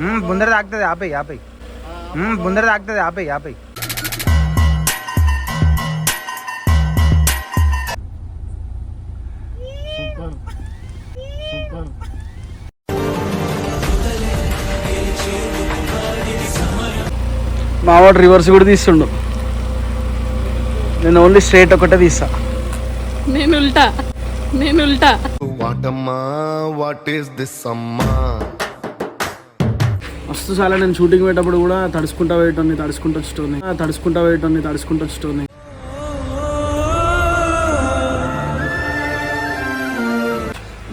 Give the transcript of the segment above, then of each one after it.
ముందర తాకుతుంది ఆపై ఆపై ముందర తాకుతుంది ఆపై ఆపై సూపర్. సూపర్. మా వాడు రివర్స్ కూడా తీస్తుండు. నేను ఓన్లీ స్ట్రైట్ ఒకటే తీస్తా. నేను ఉల్టా నేను ఉల్టా. వాటమ్మా వాట్ ఈస్ దిస్ అమ్మా? మస్తు చాలా నేను షూటింగ్ పెట్టేటప్పుడు కూడా తడుచుకుంటా వేయటోని తడుచుకుంటూ వచ్చేటోని తడుచుకుంటా వేయటోని తడుచుకుంటూ వచ్చేటోని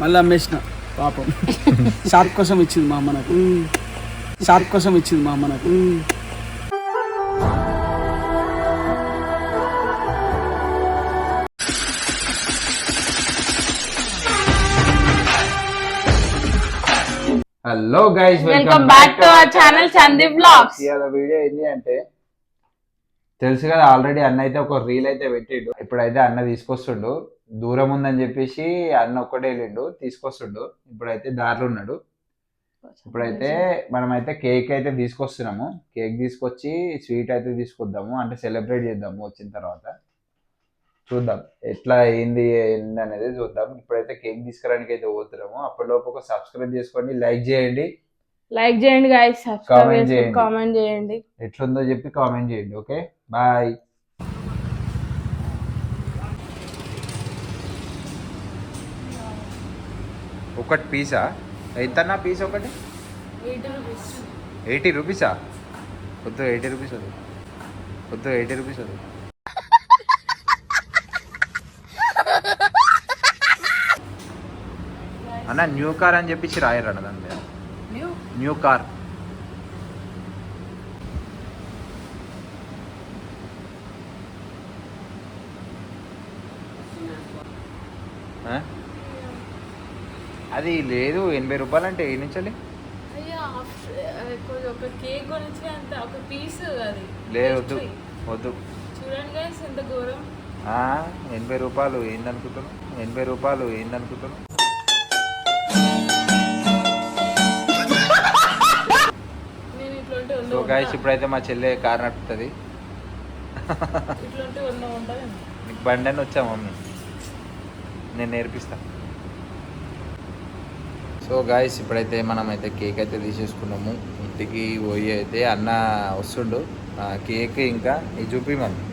మళ్ళీ అమ్మేసిన పాపం. షార్ప్ కోసం ఇచ్చింది మా అమ్మ నాకు. షార్ప్ కోసం ఇచ్చింది మా అమ్మ నాకు. Hello guys welcome back to our channel Chandi vlogs ఇవాళ వీడియో ఏంటి అంటే తెలుసు కదా ఆల్రెడీ అన్న అయితే ఒక రీల్ అయితే పెట్టిండు. ఇప్పుడైతే అన్న తీసుకొస్తుండు. దూరం ఉందని చెప్పేసి అన్న ఒక్కడే వెళ్ళిండు తీసుకొస్తుండు. ఇప్పుడైతే దారిలో ఉన్నాడు. ఇప్పుడైతే మనమైతే కేక్ అయితే తీసుకొస్తున్నాము. కేక్ తీసుకొచ్చి స్వీట్ అయితే తీసుకొద్దాము. అంటే సెలబ్రేట్ చేద్దాము వచ్చిన తర్వాత. చూద్దాం. ఎట్లా ఏంది ఏంది అనేది చూద్దాం. ఇప్పుడైతే కేక్ తీసుకురానికి అయితే పోతున్నాము. అప్పటిలోపు ఒక సబ్స్క్రైబ్ చేసుకోండి లైక్ చేయండి. లైక్ చేయండి సబ్స్క్రైబ్ చేయండి. కామెంట్ చేయండి. ఎట్లుందో చెప్పి కామెంట్ చేయండి ఓకే? బాయ్. ఒకటి పీసా? ఎంతన్నా పీస్ ఒకటి? ఎయిటీ రూపీసా. వద్దు ఎయిటీ రూపీస్ వద్దు వద్దు ఎయిటీ రూపీస్ వద్దు అన్న న్యూ కార్ అని చెప్పేసి రాయరు అన్న దాని మీద? న్యూ? కార్? అది లేదు ఎనభై రూపాయలు అంటే ఏ నుంచి ఒక కేక్ గురించి అంత ఒక పీస్ అది. లేదు వద్దు వద్దు. చూడండి గైస్ ఎంత ఘోరం. ఎనభై రూపాయలు ఏందనుకుంటున్నావు? ఎనభై రూపాయలు ఏందనుకుంటున్నావు? గాయస్ ఇప్పుడైతే మా చెల్లె కార్ నడుపుతుంది. నీకు బండి అని వచ్చా మమ్మీ? నేను నేర్పిస్తా. సో గాయస్ ఇప్పుడైతే మనం అయితే కేక్ అయితే తీసేసుకున్నాము. ఇంటికి పోయి అయితే అన్న వస్తుండు. కేక్ ఇంకా ఇది చూపి మమ్మీ.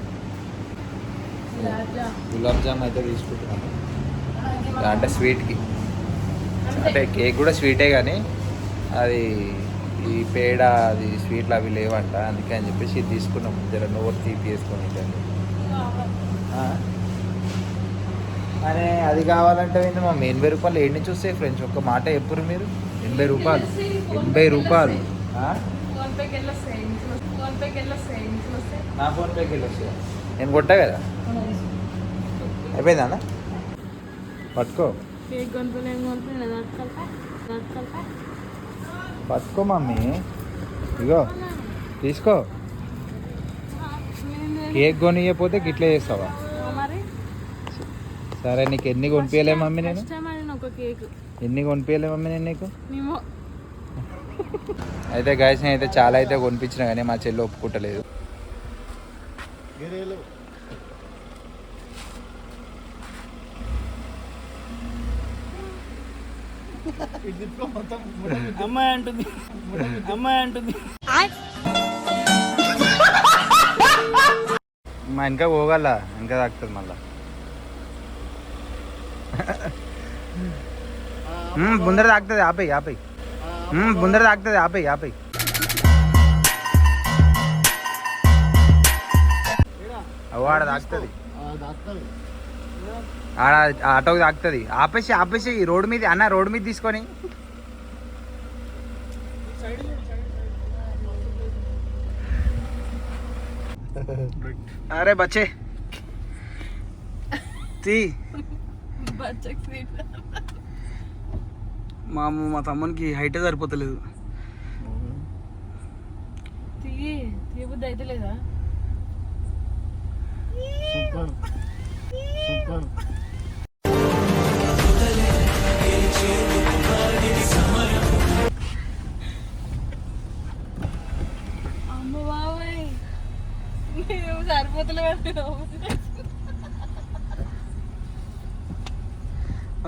గులాబ్ జామ్ అయితే తీసుకుంటున్నాము. అంటే స్వీట్కి అంటే కేక్ కూడా స్వీటే కానీ అది ఈ పేడ అది స్వీట్లు అవి లేవంట అందుకే అని చెప్పేసి ఇది తీసుకున్నాం. జర నోరు తీపి వేసుకొని అరే అది కావాలంటే ఏంది మా ఎనభై రూపాయలు ఎన్ని చూస్తే ఫ్రెండ్స్? ఒక్క మాట ఎప్పుడు మీరు? ఎనభై రూపాయలు. ఎనభై రూపాయలు. నా వెళ్ళి వస్తాయి నేను కొట్టా కదా? అయిపోయిందా అన్న? పట్టుకో. పట్టుకో మమ్మీ. ఇగో తీసుకో. కేక్ కొనియకపోతే గిట్లే చేస్తావా? సరే నీకు ఎన్ని కొనిపించలే మమ్మీ నేను? ఎన్ని కొనిపించలే మమ్మీ నేను నీకు? అయితే గాయస్ అయితే చాలా అయితే కొనిపించిన కానీ మా చెల్లి ఒప్పుకుంటలేదు గిరీలు ఇది తిప్పుకో మొత్తం అమ్మాయి అంటుంది. అమ్మాయి అంటుంది. మా ఇంకా పోగల ఇంకా తాకుతుంది మళ్ళా. ముందర తాకుతుంది ఆపై ఆపై ముందర తాకుతుంది ఆపై ఆపై అవ్వ ఆడ తాకుతుంది. ఆడ ఆటోకి తాకుతుంది. ఆపేసి ఆపేసి రోడ్డు మీద అన్న రోడ్డు మీద తీసుకొని. అరే బచ్చే. తీ. బచ్చక్ స్వీట్ మా మా తమ్మునికి హైటే సరిపోతలేదు. సూపర్. సూపర్.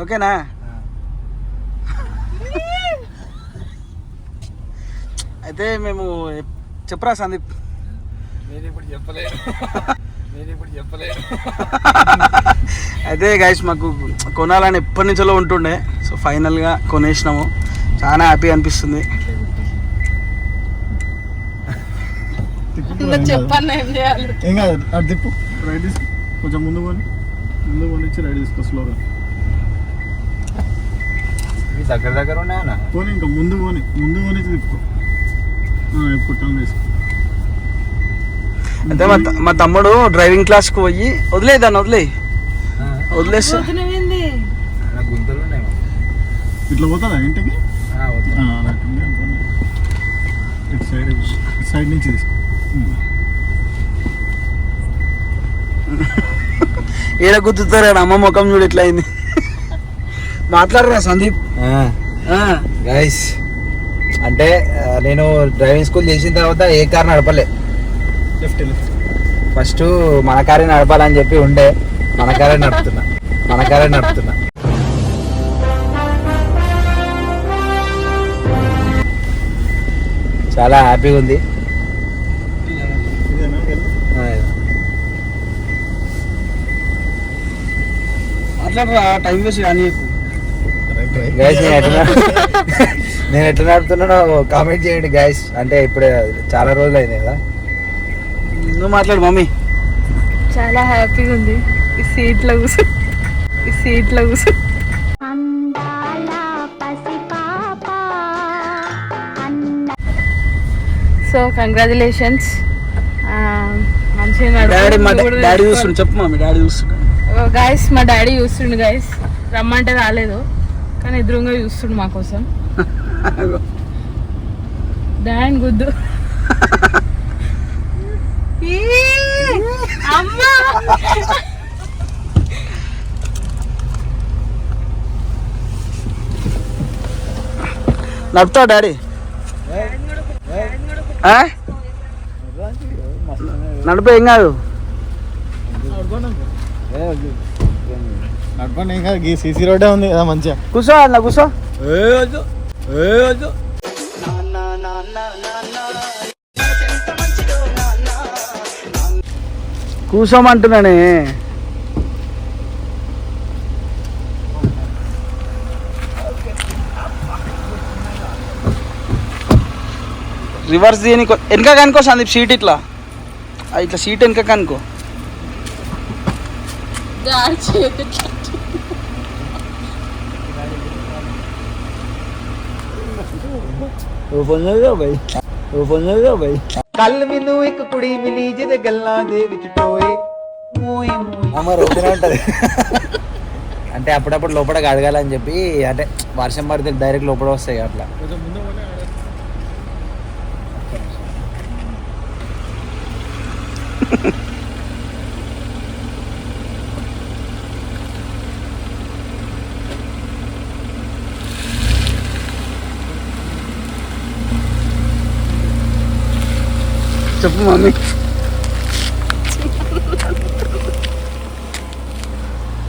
ఓకేనా? అయితే మేము చెప్పరా సందీప్. ఇప్పుడు చెప్పలేదు ఇప్పుడు చెప్పలేదు అయితే గైస్ మాకు కొనాలని ఎప్పటి నుంచో ఉంటుండే. సో ఫైనల్గా కొనేసినాము. చాలా హ్యాపీ అనిపిస్తుంది. చెప్పన్నా ఏం చేయాలి? ఏం కాదు అటు తిప్పు. రైట్ తీసుకో. కొంచెం ముందు పోని. ముందు రైట్ తీసుకో స్లోగా మీ దగ్గర దగ్గర ఉన్నాయన్నా? పోనీ ఇంకా ముందు పోని. ముందు తిప్పుకో. టర్న్ తీసుకో. అయితే మా తమ్ముడు డ్రైవింగ్ క్లాస్కి పోయి వదిలేయి దాన్ని వదిలేయి. ఇట్లా పోతుందా ఇంటికి? అనుకోండి. ఇటు సైడ్ ఇటు సైడ్ నుంచి తీసుకో. ఏడ గుర్తుతారా అమ్మ ముఖం చూడు ఎట్లా అయింది మాట్లాడరా సందీప్. ఆ, గైస్ అంటే నేను డ్రైవింగ్ స్కూల్ చేసిన తర్వాత ఏ కార్ నడపలే. లెఫ్ట్ లెఫ్ట్ ఫస్ట్ మన కారే నడపాలని చెప్పి ఉండే. మన కారే నడుపుతున్నా. మన కారే నడుపుతున్నా. చాలా హ్యాపీగా ఉంది. టైం వేస్ట్ కానీ నేను ఎట్లా నేను ఎట్లా నడుపుతున్నానో కామెంట్ చేయండి గైస్ అంటే ఇప్పుడే చాలా రోజులు అయింది కదా. నువ్వు మాట్లాడు మమ్మీ. చాలా హ్యాపీగా ఉంది. ఈ సీట్లో కూర్చో. ఈ సీట్లో కూర్చో. So congratulations. మంచిగా డాడీ మా డాడీ చూస్తుండు చెప్పు మమ్మీ డాడీ చూస్తుండు. గాయస్ మా డాడీ చూస్తుండు గాయస్ రమ్మంటే రాలేదు కానీ ఎదురుగా చూస్తుండు మా కోసం. డాడీ గుద్దు! అమ్మా! నడుపుతావు డాడీ? నడుపు ఏం కాదు. నడపండి ఏం కాదు సీసీ రోడ్డే ఉంది కదా మంచిగా కూర్చో అన్న కూర్చో. కూర్చోమంటున్నానే. రివర్స్ దీని వెనక కనుకో సందీప్ సీట్ ఇట్లా ఆ, ఇట్లా సీట్ వెనక కనుకో డాడీ చేతి ਕੱਲ ਮੈਨੂੰ ਇੱਕ ਕੁੜੀ ਮਿਲੀ ਜਿਹਦੇ ਗੱਲਾਂ ਦੇ ਵਿੱਚ ਟੋਏ ਮੂਈ ਮੂਈ అమ్మ రోజునే ఉంటది అంటే అప్పుడప్పుడు లోపల అడగాలని చెప్పి అంటే వర్షం పడితే డైరెక్ట్ లోపల వస్తాయి అట్లా చెప్పు మమ్మీ.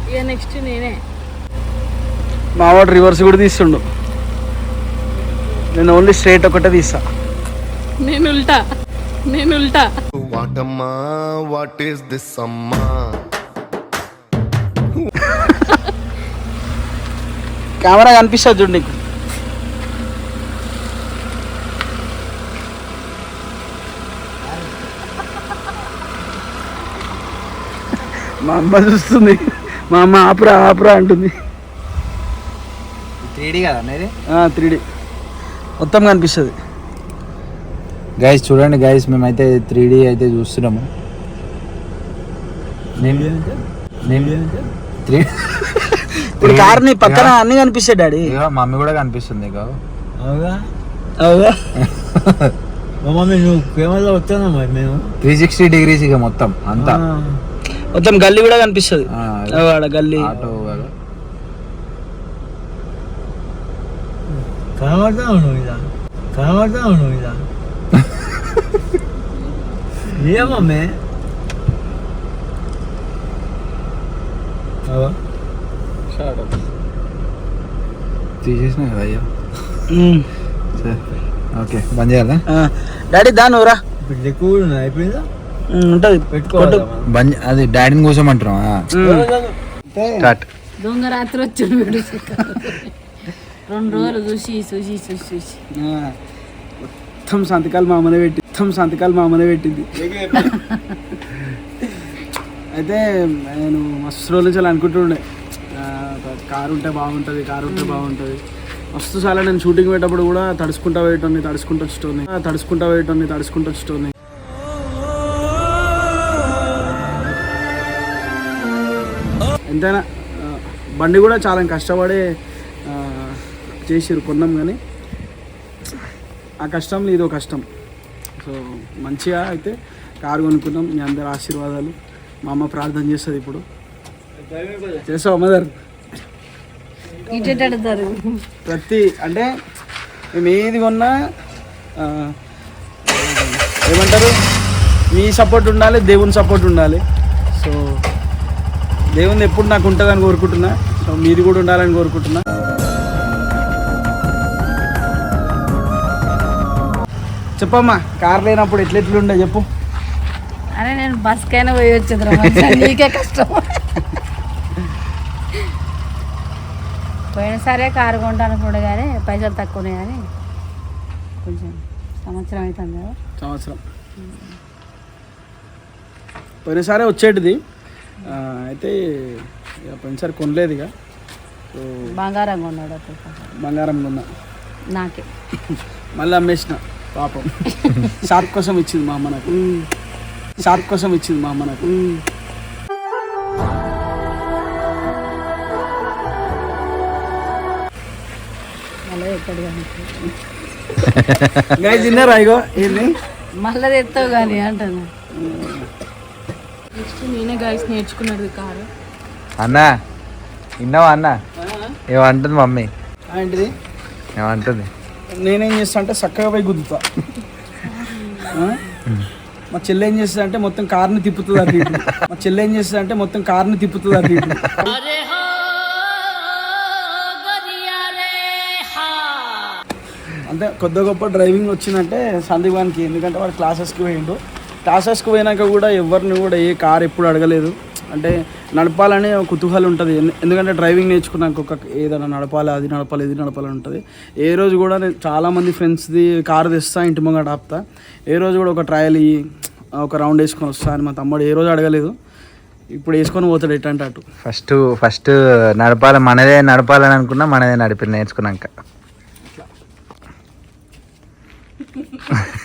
ఇక నెక్స్ట్ నేనే. మా వాడు రివర్స్ కూడా తీస్తుండు. నేను ఓన్లీ స్ట్రైట్ ఒకటే తీస్తా. నేను ఉల్టా. నేను ఉల్టా. వాటమ్మా వాట్ ఈస్ దిస్ అమ్మా? కెమెరా కనిపిస్తుంది చూడు నీకు. మా అమ్మ చూస్తుంది. మా అమ్మ ఆపురా ఆపురా అంటుంది. త్రీడీ కదా అనేది త్రీ డి మొత్తం కనిపిస్తుంది. గైస్ చూడండి గైస్ మేమైతే త్రీ అయితే చూస్తున్నాము. నేను నేను త్రీ ఇప్పుడు కార్ నీ పక్కన అన్ని కనిపిస్తాయి డాడీ. మమ్మీ కూడా కనిపిస్తుంది అవుగా మమ్మీ నువ్వు వచ్చానా మేము? త్రీ సిక్స్టీ డిగ్రీస్ ఇక మొత్తం అంతా. మొత్తం గల్లీ కూడా కనిపిస్తుంది. ఆ, ఆడ గల్లీ. ఆటో. కనబడతా నువ్వు ఇలా? కనబడతా నువ్వు ఇలా? ఏమమ్మే తీసేసిన కదా అయ్యా సరే ఓకే బంద్ చేయాలా డాడీ దాని ఊరా ఇప్పుడు ఎక్కువ అయిపోయిందా ఉంటుంది పెట్టుకోవద్దు బంద్ అది డాడీని కోసం అంటున్నాం స్టార్ట్ దొంగ రాత్రి వచ్చి వీడు రెండు రోజులు చూసి చూసి చూసి చూసి మొత్తం సంతకాలు మామూలు పెట్టి మొత్తం సంతకాలు మా అమ్మనే పెట్టింది. అయితే నేను మస్తు రోజుల నుంచి అలా అనుకుంటుండే కారు ఉంటే బాగుంటుంది కారు ఉంటే బాగుంటుంది. మస్తు చాలా నేను షూటింగ్ పెట్టేటప్పుడు కూడా తడుచుకుంటా వేయటోని తడుచుకుంటూ వచ్చేటోని తడుచుకుంటా వేయటోని తడుచుకుంటూ వచ్చేటోని ఎంతైనా బండి కూడా చాలా కష్టపడి చేసిరు కొన్నాం కానీ ఆ కష్టంలో ఇదో కష్టం. సో మంచిగా అయితే కారు కొనుక్కున్నాం. మీ అందరి ఆశీర్వాదాలు. మా అమ్మ ప్రార్థన చేస్తుంది ఇప్పుడు. చేస్తావు మదర్? ఇటెడతారు ప్రతి అంటే మేము ఏది కొన్నా ఏమంటారు? మీ సపోర్ట్ ఉండాలి దేవుని సపోర్ట్ ఉండాలి. సో దేవుని ఎప్పుడు నాకు ఉంటుందని కోరుకుంటున్నా. సో మీది కూడా ఉండాలని కోరుకుంటున్నా. చెప్పమ్మా కార్ లేనప్పుడు ఎట్లెట్లుండే చెప్పు. అరే నేను బస్కైనా పోయి వచ్చేదిరా మంచిగా. నీకే కష్టం. పోయినసారే కారు కొంటాను కూడా కానీ పైసలు తక్కువనే కానీ కొంచెం సంవత్సరం అవుతుంది కదా. సంవత్సరం. పోయినసారి వచ్చేటిది. అయితే ఇక పోయినసారి కొనలేదు ఇక. బంగారం కొన్నాడు బంగారం కొన్నా. నాకే. మళ్ళీ అమ్మేసిన. పాపం. షార్ప్ కోసం ఇచ్చింది మా అమ్మ నాకు. షార్ప్ కోసం ఇచ్చింది మా అమ్మ నాకు. తిన్నారా ఇగో? ఏంది? మళ్ళీ తెస్తావు కానీ అంటాను. నెక్స్ట్ నేనే గైస్ నేర్చుకున్నది కారు. అన్నా విన్నావా అన్న? ఏమంటుంది మమ్మీ. ఏంటిది? ఏమంటుంది నేనేం చేస్తా అంటే చక్కగా పోయి గుద్దుతా? మా చెల్లె ఏం చేస్తుంది అంటే మొత్తం కార్ని తిప్పుతుంది ఇటు. మా చెల్లె ఏం చేస్తుంది అంటే మొత్తం కార్ని తిప్పుతుంది ఇటు. అంటే కొద్ది గొప్ప డ్రైవింగ్ వచ్చిందంటే సందీపానికి ఎందుకంటే వాడు క్లాసెస్కి పోయిండు. క్లాసెస్కి పోయినాక కూడా ఎవరిని కూడా ఏ కార్ ఎప్పుడు అడగలేదు. అంటే నడపాలని కుతూహలం ఉంటుంది. ఎందు- ఎందుకంటే డ్రైవింగ్ నేర్చుకున్నాక ఒక ఏదైనా నడపాలి అది నడపాలి ఇది నడపాలి ఉంటుంది. ఏ రోజు కూడా నేను చాలామంది ఫ్రెండ్స్ది కారు తెస్తా ఇంటి ముంగట ఆపుతా. ఏ రోజు కూడా ఒక ట్రయల్ ఒక రౌండ్ వేసుకొని వస్తా అని మా తమ్ముడు ఏ రోజు అడగలేదు. ఇప్పుడు వేసుకొని పోతాడు ఎట్టంటే అటు ఫస్ట్ ఫస్ట్ నడపాలి మనదే నడపాలని అనుకున్నా మనదే నడిపి నేర్చుకున్నాక.